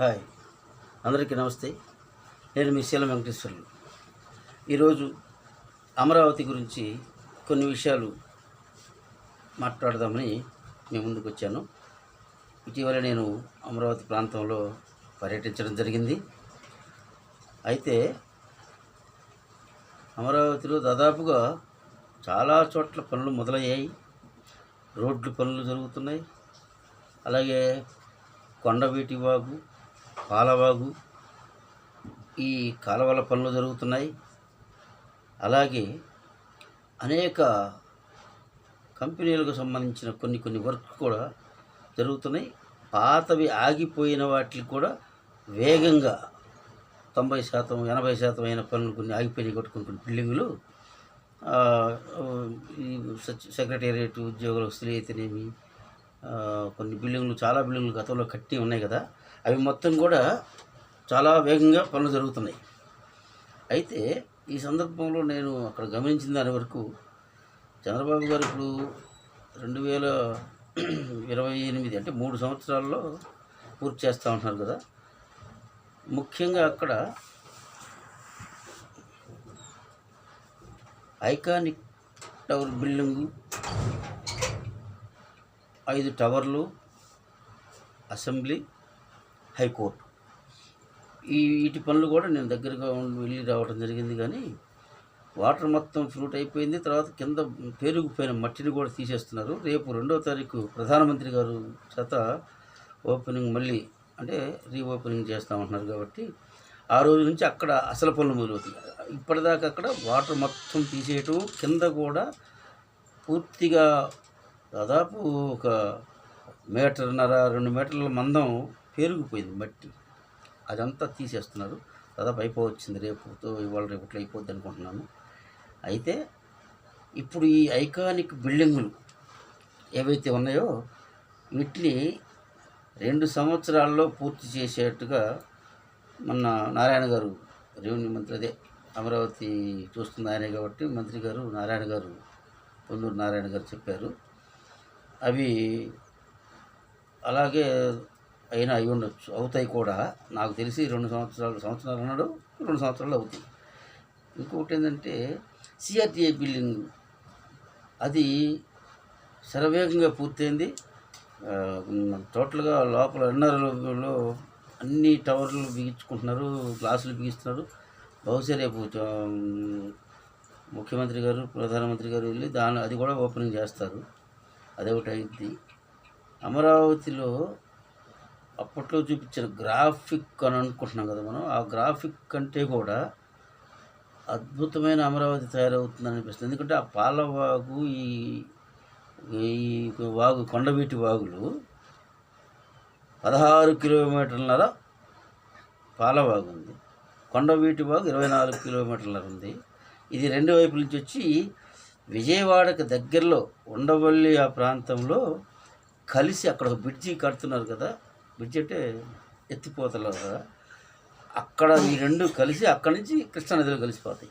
Hi. అందరికీ నమస్తే. నేను మీ శీలం వెంకటేశ్వరులు. ఈరోజు అమరావతి గురించి కొన్ని విషయాలు మాట్లాడదామని మేము ముందుకు వచ్చాను. ఇటీవల నేను అమరావతి ప్రాంతంలో పర్యటించడం జరిగింది. అయితే అమరావతిలో దాదాపుగా చాలా చోట్ల పనులు మొదలయ్యాయి. రోడ్లు పనులు జరుగుతున్నాయి. అలాగే కొండవీటి వాగు పాలవాగు ఈ కాలవల పనులు జరుగుతున్నాయి. అలాగే అనేక కంపెనీలకు సంబంధించిన కొన్ని కొన్ని వర్క్ కూడా జరుగుతున్నాయి. పాతవి ఆగిపోయిన వాటికి కూడా వేగంగా తొంభై శాతం ఎనభై శాతం అయిన పనులు కొన్ని ఆగిపోయినాయి కొట్టుకుని కొన్ని బిల్డింగులు. సెక్రటేరియట్ ఈ సచ్- అయితేనేమి కొన్ని బిల్డింగ్లు చాలా బిల్డింగ్లు గతంలో కట్టి ఉన్నాయి కదా. అవి మొత్తం కూడా చాలా వేగంగా పనులు జరుగుతున్నాయి. అయితే ఈ సందర్భంలో నేను అక్కడ గమనించిన దాని వరకు చంద్రబాబు గారు ఇప్పుడు రెండు వేల ఇరవై ఎనిమిది అంటే మూడు సంవత్సరాల్లో పూర్తి చేస్తూ ఉంటున్నారు కదా. ముఖ్యంగా అక్కడ ఐకానిక్ టవర్ బిల్డింగు ఐదు టవర్లు అసెంబ్లీ హైకోర్టు. ఈ వీటి పనులు కూడా నేను దగ్గరగా వెళ్ళి రావడం జరిగింది కానీ వాటర్ మొత్తం ఫ్లూట్ అయిపోయింది. తర్వాత కింద పేరుకుపోయిన మట్టిని కూడా తీసేస్తున్నారు. రేపు రెండో తారీఖు ప్రధానమంత్రి గారు చేత ఓపెనింగ్ మళ్ళీ అంటే రీఓపెనింగ్ చేస్తామంటున్నారు కాబట్టి ఆ రోజు నుంచి అక్కడ అసలు పనులు మొదలవుతాయి. ఇప్పటిదాకా అక్కడ వాటర్ మొత్తం తీసేయటం కింద కూడా పూర్తిగా దాదాపు ఒక మీటర్న్నర రెండు మీటర్ల మందం పేరుకుపోయింది మట్టి. అదంతా తీసేస్తున్నారు. దాదాపు అయిపోవచ్చింది రేపుతో ఇవాళ రేపట్లో అయిపోద్ది అనుకుంటున్నాను. అయితే ఇప్పుడు ఈ ఐకానిక్ బిల్డింగులు ఏవైతే ఉన్నాయో వీటిని రెండు సంవత్సరాల్లో పూర్తి చేసేట్టుగా మొన్న నారాయణ గారు రెవెన్యూ మంత్రి అదే అమరావతి చూస్తున్న ఆయనే కాబట్టి మంత్రి గారు నారాయణ గారు పొందూరు నారాయణ గారు చెప్పారు. అవి అలాగే అయినా అయి ఉండొచ్చు. అవుతాయి కూడా. నాకు తెలిసి రెండు సంవత్సరాలు సంవత్సరాలు అన్నాడు రెండు సంవత్సరాలు అవుతాయి. ఇంకొకటి ఏంటంటే సిఆర్టీఏ బిల్డింగ్. అది శరవేగంగా పూర్తయింది. టోటల్గా లోపల ఎన్ఆర్లో అన్ని టవర్లు బిగించుకుంటున్నారు గ్లాసులు బిగిస్తున్నారు. బహుశా రేపు ముఖ్యమంత్రి గారు ప్రధానమంత్రి గారు వెళ్ళి దాని అది కూడా ఓపెనింగ్ చేస్తారు. అదొకటి అయింది. అమరావతిలో అప్పట్లో చూపించిన గ్రాఫిక్ అని అనుకుంటున్నాం కదా మనం. ఆ గ్రాఫిక్ కంటే కూడా అద్భుతమైన అమరావతి తయారవుతుంది అనిపిస్తుంది. ఎందుకంటే ఆ పాలవాగు ఈ ఈ వాగు కొండవీటి వాగులు పదహారు కిలోమీటర్లన్నర పాలవాగు ఉంది. కొండవీటి వాగు ఇరవై నాలుగు కిలోమీటర్ల ఉంది. ఇది రెండు వైపుల నుంచి వచ్చి విజయవాడకు దగ్గరలో ఉండవల్లి ఆ ప్రాంతంలో కలిసి అక్కడ ఒక బ్రిడ్జి కడుతున్నారు కదా. బ్రిడ్జ్ అంటే ఎత్తిపోతలు కదా. అక్కడ ఈ రెండు కలిసి అక్కడి నుంచి కృష్ణానదిలో కలిసిపోతాయి.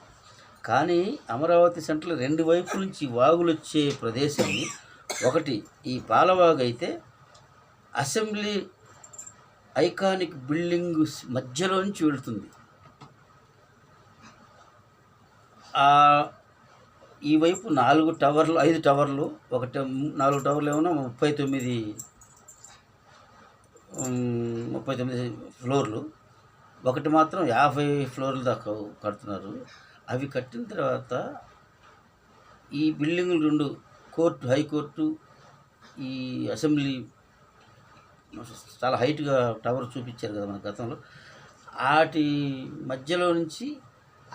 కానీ అమరావతి సెంటర్లో రెండు వైపు నుంచి వాగులు వచ్చే ప్రదేశం ఒకటి. ఈ పాలవాగు అయితే అసెంబ్లీ ఐకానిక్ బిల్డింగ్ మధ్యలో నుంచి వెళుతుంది ఈ వైపు నాలుగు టవర్లు ఐదు టవర్లు ఒకటి నాలుగు టవర్లు ఏమన్నా ముప్పై తొమ్మిది ముప్పై తొమ్మిది ఫ్లోర్లు. ఒకటి మాత్రం యాభై ఫ్లోర్లు దాకా కడుతున్నారు. అవి కట్టిన తర్వాత ఈ బిల్డింగులు రెండు కోర్టు హైకోర్టు ఈ అసెంబ్లీ చాలా హైట్గా టవర్ చూపించారు కదా మన గతంలో. వాటి మధ్యలో నుంచి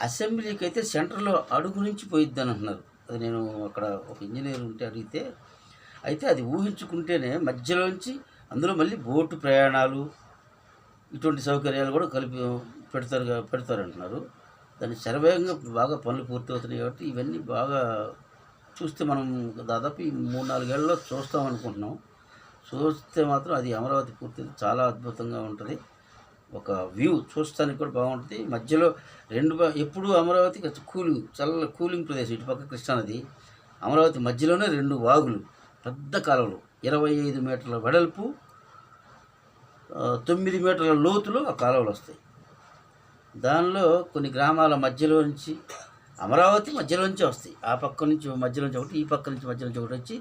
అసెంబ్లీకి అయితే సెంటర్లో అడుగు నుంచి పోయిద్ది అని అంటున్నారు. అది నేను అక్కడ ఒక ఇంజనీర్ ఉంటే అడిగితే అయితే అది ఊహించుకుంటేనే మధ్యలోంచి అందులో మళ్ళీ బోటు ప్రయాణాలు ఇటువంటి సౌకర్యాలు కూడా కలిపి పెడతారు పెడతారంటున్నారు. పెడతారు అంటున్నారు దాన్ని శరవేగంగా బాగా పనులు పూర్తవుతున్నాయి కాబట్టి ఇవన్నీ బాగా చూస్తే మనం దాదాపు ఈ మూడు నాలుగేళ్ళలో చూస్తాం అనుకుంటున్నాం చూస్తే మాత్రం అది అమరావతి పూర్తి చాలా అద్భుతంగా ఉంటుంది. ఒక వ్యూ చూస్తానికి కూడా బాగుంటుంది. మధ్యలో రెండు ఎప్పుడు అమరావతి కూలింగ్ చల్ల కూలింగ్ ప్రదేశం ఇటుపక్క కృష్ణానది. అమరావతి మధ్యలోనే రెండు వాగులు పెద్ద కాలువలు ఇరవై ఐదు మీటర్ల వెడల్పు తొమ్మిది మీటర్ల లోతులో ఆ కాలువలు వస్తాయి. దానిలో కొన్ని గ్రామాల మధ్యలో నుంచి అమరావతి మధ్యలో నుంచి వస్తాయి. ఆ పక్క నుంచి మధ్యలో నుంచి ఒకటి ఈ పక్క నుంచి మధ్యలో నుంచి ఒకటి వచ్చి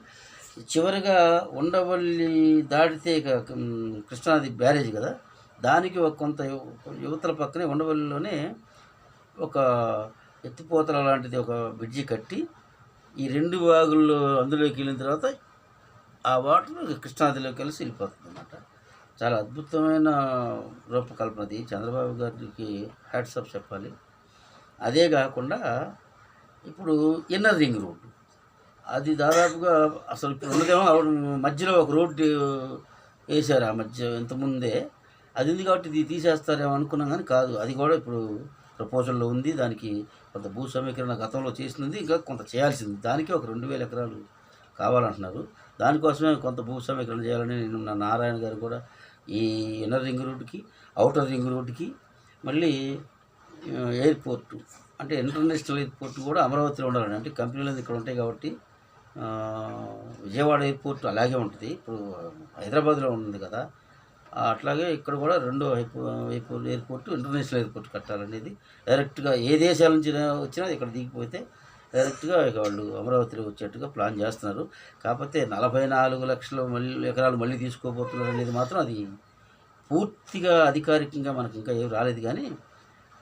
చివరిగా ఉండవల్లి దాటితే ఇక కృష్ణానది బ్యారేజ్ కదా. దానికి ఒక కొంత యువతల పక్కనే ఉండవల్లిలోనే ఒక ఎత్తిపోతల లాంటిది ఒక బ్రిడ్జి కట్టి ఈ రెండు వాగుల్లో అందులోకి వెళ్ళిన తర్వాత ఆ వాటర్ కృష్ణానదిలోకి కలిసి వెళ్ళిపోతుంది అన్నమాట చాలా అద్భుతమైన రూపకల్పనది చంద్రబాబు గారికి హ్యాట్సప్ చెప్పాలి. అదే కాకుండా ఇప్పుడు ఇన్నర్ రింగ్ రోడ్డు. అది దాదాపుగా అసలు ఇప్పుడు ఉన్నదేమో మధ్యలో ఒక రోడ్డు వేశారు ఆ మధ్య ఇంతకుముందే అది ఉంది కాబట్టి ఇది తీసేస్తారేమో అనుకున్నాం కానీ కాదు. అది కూడా ఇప్పుడు ప్రపోజల్లో ఉంది. దానికి కొంత భూ సమీకరణ గతంలో చేసింది. ఇంకా కొంత చేయాల్సింది. దానికి ఒక రెండు వేల ఎకరాలు కావాలంటున్నారు. దానికోసమే కొంత భూ సమీకరణ చేయాలని నేను నా నారాయణ గారు కూడా ఈ ఇన్నర్ రింగ్ రోడ్కి అవుటర్ రింగ్ రోడ్కి మళ్ళీ ఎయిర్పోర్టు అంటే ఇంటర్నేషనల్ ఎయిర్పోర్ట్ కూడా అమరావతిలో ఉండాలని అంటే కంపెనీలు ఇక్కడ ఉంటాయి కాబట్టి విజయవాడ ఎయిర్పోర్ట్ అలాగే ఉంటుంది. ఇప్పుడు హైదరాబాద్లో ఉంది కదా అట్లాగే ఇక్కడ కూడా రెండో ఎయిర్పోర్ట్ ఎయిర్పోర్ట్ ఇంటర్నేషనల్ ఎయిర్పోర్ట్ కట్టాలనేది డైరెక్ట్గా ఏ దేశాల నుంచి వచ్చినా ఇక్కడ దిగిపోతే డైరెక్ట్గా ఇక వాళ్ళు అమరావతిలో వచ్చేట్టుగా ప్లాన్ చేస్తున్నారు. కాకపోతే నలభై నాలుగు లక్షల మళ్ళీ ఎకరాలు మళ్ళీ తీసుకోబోతున్నారు అనేది మాత్రం అది పూర్తిగా అధికారికంగా మనకి ఇంకా ఏం రాలేదు. కానీ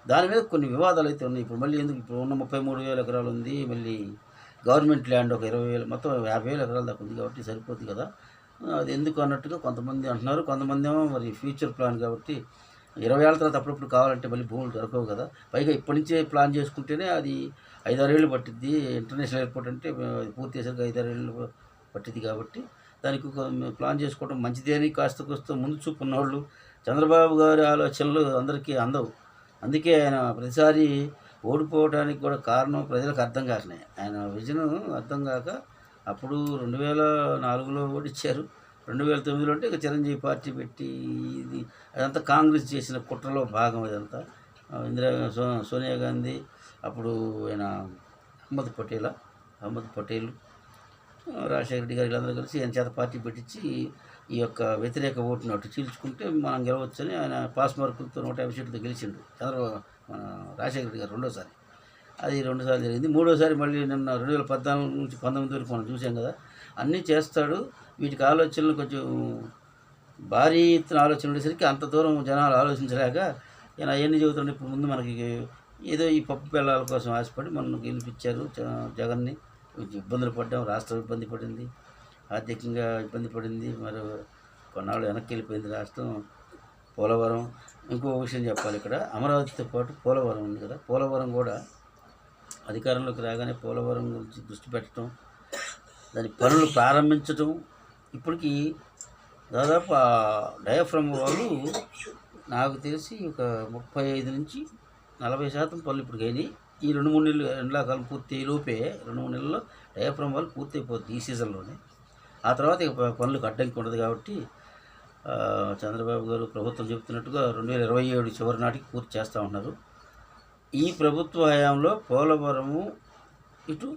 దాని మీద కొన్ని వివాదాలు అయితే ఉన్నాయి. ఇప్పుడు మళ్ళీ ఎందుకు ఇప్పుడు ఉన్న ముప్పై మూడు వేల ఎకరాలు ఉంది. మళ్ళీ గవర్నమెంట్ ల్యాండ్ ఒక ఇరవై వేలు మొత్తం యాభై వేల ఎకరాల దాకా ఉంది కాబట్టి సరిపోతుంది కదా. అది ఎందుకు అన్నట్టుగా కొంతమంది అంటున్నారు. కొంతమంది ఏమో మరి ఫ్యూచర్ ప్లాన్ కాబట్టి ఇరవై ఏళ్ళ తర్వాత అప్పుడప్పుడు కావాలంటే మళ్ళీ భూములు దొరకవు కదా. పైగా ఇప్పటి నుంచే ప్లాన్ చేసుకుంటేనే అది ఐదారేళ్ళు పట్టిద్ది. ఇంటర్నేషనల్ ఎయిర్పోర్ట్ అంటే అది పూర్తి చేసరికి ఐదారేళ్ళు పట్టిద్ది కాబట్టి దానికి ప్లాన్ చేసుకోవడం మంచిదే అని కాస్త కోస్త ముందు చూపు ఉన్నవాళ్ళు చంద్రబాబు గారి ఆలోచనలు అందరికీ అందవు. అందుకే ఆయన ప్రతిసారి ఓడిపోవడానికి కూడా కారణం ప్రజలకు అర్థం కాకనే ఆయన విజన్ అర్థం కాక అప్పుడు రెండు వేల నాలుగులో ఓడిచ్చారు. రెండు వేల తొమ్మిదిలో అంటే ఇక చిరంజీవి పార్టీ పెట్టి ఇది అదంతా కాంగ్రెస్ చేసిన కుట్రలో భాగం అదంతా ఇందిరా సో సోనియా గాంధీ అప్పుడు ఆయన అహ్మద్ పటేల్ అహ్మద్ పటేల్ రాజశేఖర రెడ్డి గారు వీళ్ళందరూ కలిసి ఆయన చేత పార్టీ పెట్టించి ఈ యొక్క వ్యతిరేక ఓటును అటు చీల్చుకుంటే మనం గెలవచ్చని ఆయన పాస్ మార్కులతో నూట యాభై సీట్లతో గెలిచిండు. చంద్రబాబు మన రాజశేఖర రెడ్డి గారు రెండోసారి. అది రెండుసార్లు జరిగింది. మూడోసారి మళ్ళీ నిన్న రెండు వేల పద్నాలుగు నుంచి పంతొమ్మిది వరకు మనం చూసాం కదా. అన్నీ చేస్తాడు. వీటికి ఆలోచనలు కొంచెం భారీ ఎత్తున ఆలోచన ఉండేసరికి అంత దూరం జనాలు ఆలోచించలేక ఈయన అవన్నీ చదువుతుండే ఇప్పుడు ముందు మనకి ఏదో ఈ పప్పు పిల్లల కోసం ఆశపడి మనం గెలిపించారు జగన్ని. కొంచెం ఇబ్బందులు పడ్డాం రాష్ట్రం ఇబ్బంది పడింది ఆర్థికంగా ఇబ్బంది పడింది మరి కొన్నాళ్ళు వెనక్కి వెళ్ళిపోయింది రాష్ట్రం పోలవరం. ఇంకో విషయం చెప్పాలి ఇక్కడ అమరావతితో పాటు పోలవరం ఉంది కదా పోలవరం కూడా అధికారంలోకి రాగానే పోలవరం గురించి దృష్టి పెట్టడం దాని పనులు ప్రారంభించడం ఇప్పటికీ దాదాపు ఆ డయాఫ్రమ్ వాళ్ళు నాకు తెలిసి ఒక ముప్పై ఐదు నుంచి నలభై శాతం పనులు ఇప్పుడు అయినాయి ఈ రెండు మూడు నెలలు ఎండాకాలం పూర్తి అయ్యే లోపే రెండు మూడు నెలల్లో డయాఫ్రమ్ వాళ్ళు పూర్తి అయిపోతుంది ఈ సీజన్లోనే. ఆ తర్వాత ఇక పనులు పనులకు అడ్డంకి ఉండదు కాబట్టి చంద్రబాబు గారు ప్రభుత్వం చెబుతున్నట్టుగా రెండు వేల ఇరవై ఏడు చివరి నాటికి పూర్తి చేస్తూ ఉన్నారు. ఈ ప్రభుత్వ హయాంలో పోలవరము ఇటు